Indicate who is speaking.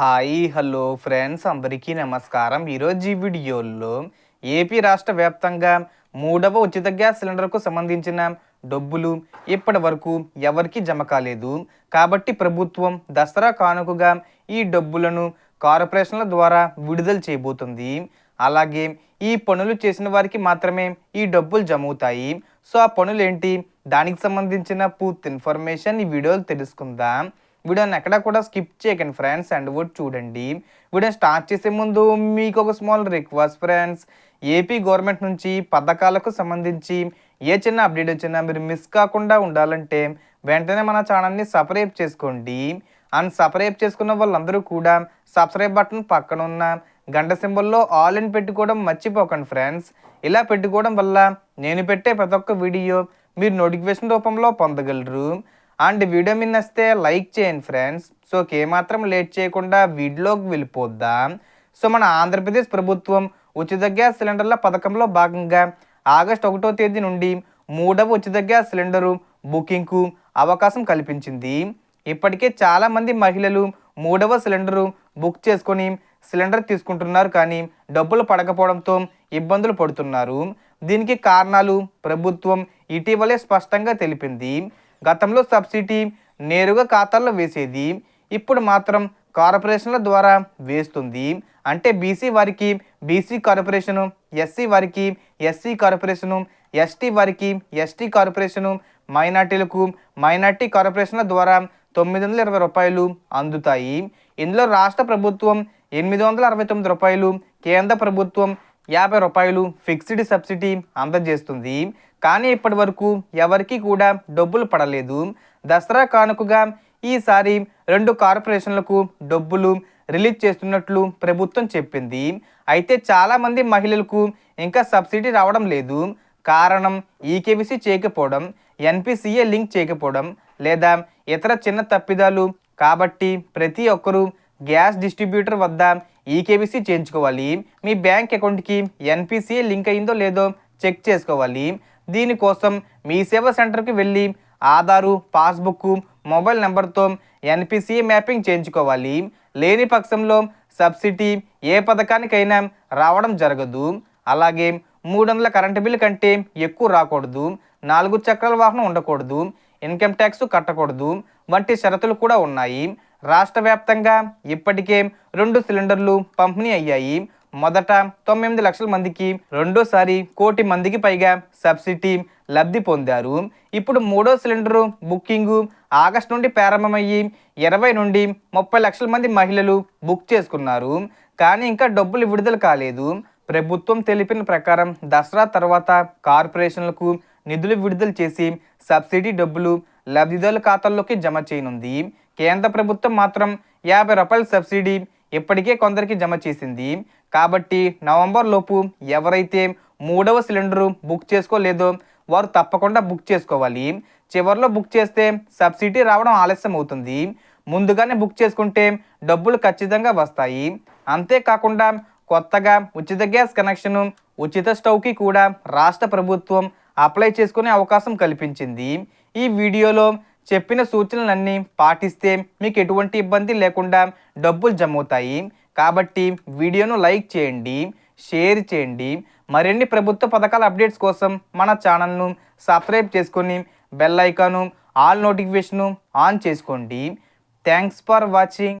Speaker 1: Hi hello friends. అందరికీ నమస్కారం. ఈరోజు ఈ వీడియోలో ఏపీ రాష్ట్ర వ్యాప్తంగా మూడవ ఉచిత గ్యాస్ సిలిండర్కు సంబంధించిన డబ్బులు ఇప్పటి వరకు ఎవరికి జమ కాలేదు. కాబట్టి ప్రభుత్వం దసరా కానుకగా ఈ డబ్బులను కార్పొరేషన్ల ద్వారా విడుదల చేయబోతుంది. అలాగే ఈ పనులు చేసిన వారికి మాత్రమే ఈ డబ్బులు జమ అవుతాయి సో ఆ పనులు ఏంటి దానికి సంబంధించిన పూర్తి ఇన్ఫర్మేషన్ ఈ వీడియోలు తెలుసుకుందాం. వీడియోని ఎక్కడ కూడా స్కిప్ చేయకండి ఫ్రెండ్స్ అండ్ కూడా చూడండి. వీడియో స్టార్ట్ చేసే ముందు మీకు ఒక small request friends. AP government నుంచి పథకాలకు సంబంధించి ఏ చిన్న అప్డేట్ వచ్చినా మీరు మిస్ కాకుండా ఉండాలంటే వెంటనే మన ఛానల్ని సబ్స్క్రైబ్ చేసుకోండి. అండ్ సబ్స్క్రైబ్ చేసుకున్న వాళ్ళందరూ కూడా సబ్స్క్రైబ్ బటన్ పక్కన ఉన్న గంట సింబల్లో ఆల్ ఇన్ పెట్టుకోవడం మర్చిపోకండి ఫ్రెండ్స్. ఇలా పెట్టుకోవడం వల్ల నేను పెట్టే ప్రతి ఒక్క వీడియో మీరు నోటిఫికేషన్ రూపంలో పొందగలరు. అండ్ వీడియో మీద వస్తే లైక్ చేయండి ఫ్రెండ్స్. సో ఏమాత్రం లేట్ చేయకుండా వీడియోకి వెళ్ళిపోద్దాం. సో మన ఆంధ్రప్రదేశ్ ప్రభుత్వం ఉచిత గ్యాస్ సిలిండర్ల పథకంలో భాగంగా ఆగస్ట్ ఒకటో తేదీ నుండి మూడవ ఉచిత గ్యాస్ సిలిండరు బుకింగ్కు అవకాశం కల్పించింది. ఇప్పటికే చాలామంది మహిళలు మూడవ సిలిండరు బుక్ చేసుకొని సిలిండర్ తీసుకుంటున్నారు కానీ డబ్బులు పడకపోవడంతో ఇబ్బందులు పడుతున్నారు. దీనికి కారణాలు ప్రభుత్వం ఇటీవలే స్పష్టంగా తెలిపింది. గతంలో సబ్సిడీ నేరుగా ఖాతాల్లో వేసేది ఇప్పుడు మాత్రం కార్పొరేషన్ల ద్వారా వేస్తుంది. అంటే బీసీ వారికి బీసీ కార్పొరేషను ఎస్సీ వారికి ఎస్సీ కార్పొరేషను ఎస్టీ వారికి ఎస్టీ కార్పొరేషను మైనార్టీలకు మైనార్టీ కార్పొరేషన్ల ద్వారా తొమ్మిది వందల ఇరవై రూపాయలు అందుతాయి. ఇందులో రాష్ట్ర ప్రభుత్వం ఎనిమిది వందల అరవై తొమ్మిది రూపాయలు కేంద్ర ప్రభుత్వం యాభై రూపాయలు ఫిక్స్డ్ సబ్సిడీ అందజేస్తుంది. కానీ ఇప్పటి వరకు ఎవరికి కూడా డబ్బులు పడలేదు. దసరా కానుకగా ఈసారి రెండు కార్పొరేషన్లకు డబ్బులు రిలీజ్ చేస్తున్నట్లు ప్రభుత్వం చెప్పింది. అయితే చాలామంది మహిళలకు ఇంకా సబ్సిడీ రావడం లేదు. కారణం ఈకేవీసీ చేయకపోవడం ఎన్పిసిఏ లింక్ చేయకపోవడం లేదా ఇతర చిన్న తప్పిదాలు కాబట్టి ప్రతి ఒక్కరూ గ్యాస్ డిస్ట్రిబ్యూటర్ వద్ద ఈకేవీసీ చేయించుకోవాలి. మీ బ్యాంక్ అకౌంట్కి ఎన్పిసిఏ లింక్ అయిందో లేదో చెక్ చేసుకోవాలి. దీనికోసం మీ సేవ సెంటర్కి వెళ్ళి ఆధారు పాస్బుక్ మొబైల్ నెంబర్తో ఎన్పిసిఏ మ్యాపింగ్ చేయించుకోవాలి. లేని పక్షంలో సబ్సిడీ ఏ పథకానికైనా రావడం జరగదు. అలాగే మూడు వందల కరెంటు బిల్లు కంటే ఎక్కువ రాకూడదు. నాలుగు చక్రాల వాహనం ఉండకూడదు. ఇన్కమ్ ట్యాక్స్ కట్టకూడదు. వంటి షరతులు కూడా ఉన్నాయి. రాష్ట్ర వ్యాప్తంగా ఇప్పటికే రెండు సిలిండర్లు పంపిణీ అయ్యాయి. మొదట తొమ్మిది లక్షల మందికి రెండోసారి కోటి మందికి పైగా సబ్సిడీ లబ్ధి పొందారు. ఇప్పుడు మూడో సిలిండరు బుకింగు ఆగస్టు నుండి ప్రారంభమయ్యి ఇరవై నుండి ముప్పై లక్షల మంది మహిళలు బుక్ చేసుకున్నారు. కానీ ఇంకా డబ్బులు విడుదల కాలేదు. ప్రభుత్వం తెలిపిన ప్రకారం దసరా తర్వాత కార్పొరేషన్లకు నిధులు విడుదల చేసి సబ్సిడీ డబ్బులు లబ్ధిదారుల ఖాతాల్లోకి జమ చేయనుంది. కేంద్ర ప్రభుత్వం మాత్రం యాభై రూపాయల సబ్సిడీ ఇప్పటికే కొందరికి జమ చేసింది. కాబట్టి నవంబర్ లోపు ఎవరైతే మూడవ సిలిండరు బుక్ చేసుకోలేదో వారు తప్పకుండా బుక్ చేసుకోవాలి. చివరిలో బుక్ చేస్తే సబ్సిడీ రావడం ఆలస్యం అవుతుంది ముందుగానే బుక్ చేసుకుంటే డబ్బులు ఖచ్చితంగా వస్తాయి. అంతేకాకుండా కొత్తగా ఉచిత గ్యాస్ కనెక్షన్ ఉచిత స్టవ్కి కూడా రాష్ట్ర ప్రభుత్వం అప్లై చేసుకునే అవకాశం కల్పించింది. ఈ వీడియోలో చెప్పిన సూచనలన్నీ పాటిస్తే మీకు ఎటువంటి ఇబ్బంది లేకుండా డబ్బులు జమ అవుతాయి కాబట్టి వీడియోను లైక్ చేయండి షేర్ చేయండి. మరిన్ని ప్రభుత్వ పథకాల అప్డేట్స్ కోసం మన ఛానల్ను సబ్స్క్రైబ్ చేసుకొని bell icon all notification on చేసుకోండి. Thanks for watching.